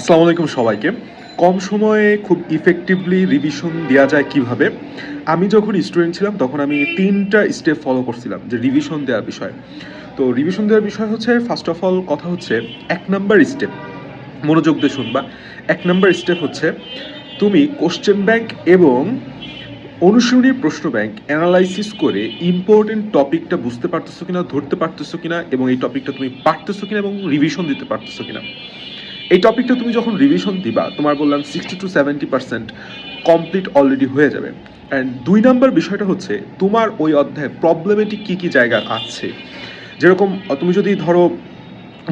আসসালামু আলাইকুম সবাইকে। কম সময়ে খুব ইফেক্টিভলি রিভিশন দেওয়া যায় কীভাবে? আমি যখন স্টুডেন্ট ছিলাম, তখন আমি তিনটা স্টেপ ফলো করছিলাম, যে রিভিশন দেওয়ার বিষয়। তো রিভিশন দেওয়ার বিষয় হচ্ছে ফার্স্ট অফ অল কথা হচ্ছে, এক নাম্বার স্টেপ মনোযোগ দিয়ে শুনবা। এক নাম্বার স্টেপ হচ্ছে, তুমি কোশ্চেন ব্যাংক এবং অনুশীলনী প্রশ্ন ব্যাংক অ্যানালাইসিস করে ইম্পর্টেন্ট টপিকটা বুঝতে পারতেছো কিনা, ধরতে পারতেছো কিনা, এবং এই টপিকটা তুমি পারতেছো কিনা এবং রিভিশন দিতে পারতেছো কিনা। এই টপিকটা তুমি যখন রিভিশন দিবা, তোমার বললাম sixty two seventy percent complete already হয়ে যাবে। অ্যান্ড দুই নাম্বার বিষয়টা হচ্ছে, তোমার ওই অধ্যায়ে প্রবলেমেটিক কী কী জায়গা আছে? যেরকম, তুমি যদি ধরো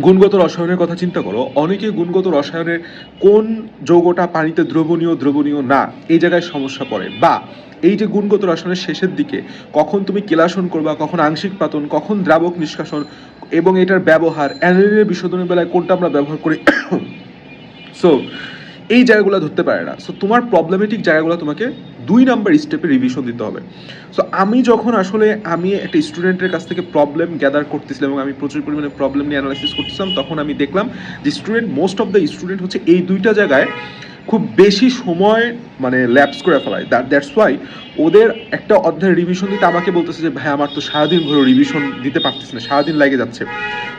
গুণগত রসায়নের কথা চিন্তা করো, অনেকে গুণগত রসায়নের কোন যৌগটা পানিতে দ্রবণীয় দ্রবণীয় না, এই জায়গায় সমস্যা পড়ে। বা এই যে গুণগত রসায়নের শেষের দিকে, কখন তুমি কেলাসন করবা, কখন আংশিক পাতন, কখন দ্রাবক নিষ্কাশন এবং এটার ব্যবহার অ্যানিলের বিশোধনের বেলায় কোনটা আমরা ব্যবহার করি? সো এই জায়গাগুলো ধরতে পারে না। সো তোমার প্রবলেমেটিক জায়গাগুলো তোমাকে দুই নাম্বার স্টেপে রিভিশন দিতে হবে। সো আমি যখন আসলে আমি একটা স্টুডেন্টের কাছ থেকে প্রবলেম গ্যাদার করতেছিলাম এবং আমি প্রচুর পরিমাণে প্রবলেম নিয়ে অ্যানালাইসিস করতেছিলাম, তখন আমি দেখলাম যে student most of the student হচ্ছে এই দুইটা জায়গায় খুব বেশি সময় মানে ল্যাপস করে ফেলায়। দ্যাট দ্যাটস ওয়াই ওদের একটা অধ্যায়ের রিভিশন দিতে আমাকে বলতেছে যে, ভাই, আমার তো সারাদিন ধরে রিভিশন দিতে পারতেছে না, সারাদিন লাগে যাচ্ছে।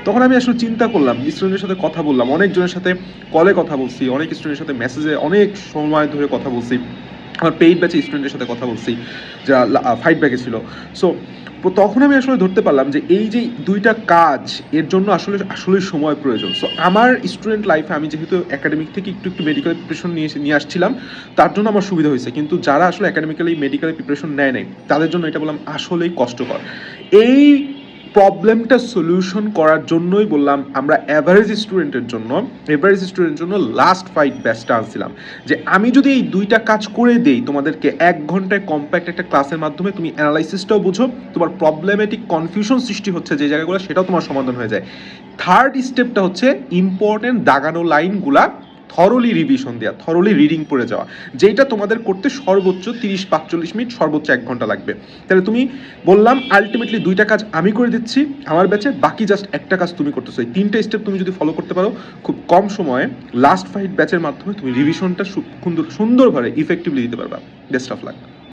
তখন আমি আসলে চিন্তা করলাম স্টুডেন্টের সাথে কথা বললাম, অনেকজনের সাথে কলে কথা বলছি, অনেক স্টুডেন্টের সাথে মেসেজে অনেক সময় ধরে কথা বলছি। আমার পেইড ব্যাচে স্টুডেন্টের সাথে কথা বলছি, যারা ফাইট ব্যাকে ছিল। সো তখন আমি আসলে ধরতে পারলাম যে এই যে দুইটা কাজ, এর জন্য আসলে আসলেই সময় প্রয়োজন। সো আমার স্টুডেন্ট লাইফে আমি যেহেতু একাডেমিক থেকে একটু একটু মেডিকেল প্রিপারেশন নিয়ে নিয়ে আসছিলাম, তার জন্য আমার সুবিধা হয়েছে। কিন্তু যারা আসলে একাডেমিক্যালি মেডিকেল প্রিপারেশন নেয় নাই, তাদের জন্য এটা বললাম আসলেই কষ্টকর। এই প্রবলেমটা সলিউশন করার জন্যই বললাম, আমরা অ্যাভারেজ স্টুডেন্টের জন্য এভারেজ স্টুডেন্টের জন্য লাস্ট ফাইট ব্যাচটা আনছিলাম। যে আমি যদি এই দুইটা কাজ করে দেই, তোমাদেরকে এক ঘন্টায় কম্প্যাক্ট একটা ক্লাসের মাধ্যমে তুমি অ্যানালাইসিসটাও বুঝো, তোমার প্রবলেমেটিক কনফিউশন সৃষ্টি হচ্ছে যে জায়গাগুলো, সেটাও তোমার সমাধান হয়ে যায়। থার্ড স্টেপটা হচ্ছে ইম্পর্টেন্ট দাগানো লাইনগুলা থরলি রিভিশন দেওয়া থরলি রিডিং পড়ে যাওয়া যেটা তোমাদের করতে সর্বোচ্চ তিরিশ পাঁচচল্লিশ মিনিট, সর্বোচ্চ এক ঘণ্টা লাগবে। তাহলে তুমি বললাম আলটিমেটলি দুইটা কাজ আমি করে দিচ্ছি, আমার ব্যাচে বাকি জাস্ট একটা কাজ তুমি করতেছো। এই তিনটা স্টেপ তুমি যদি ফলো করতে পারো, খুব কম সময়ে লাস্ট ফাইট ব্যাচের মাধ্যমে তুমি রিভিশনটা সুন্দর সুন্দরভাবে ইফেক্টিভলি দিতে পারবা। Best of luck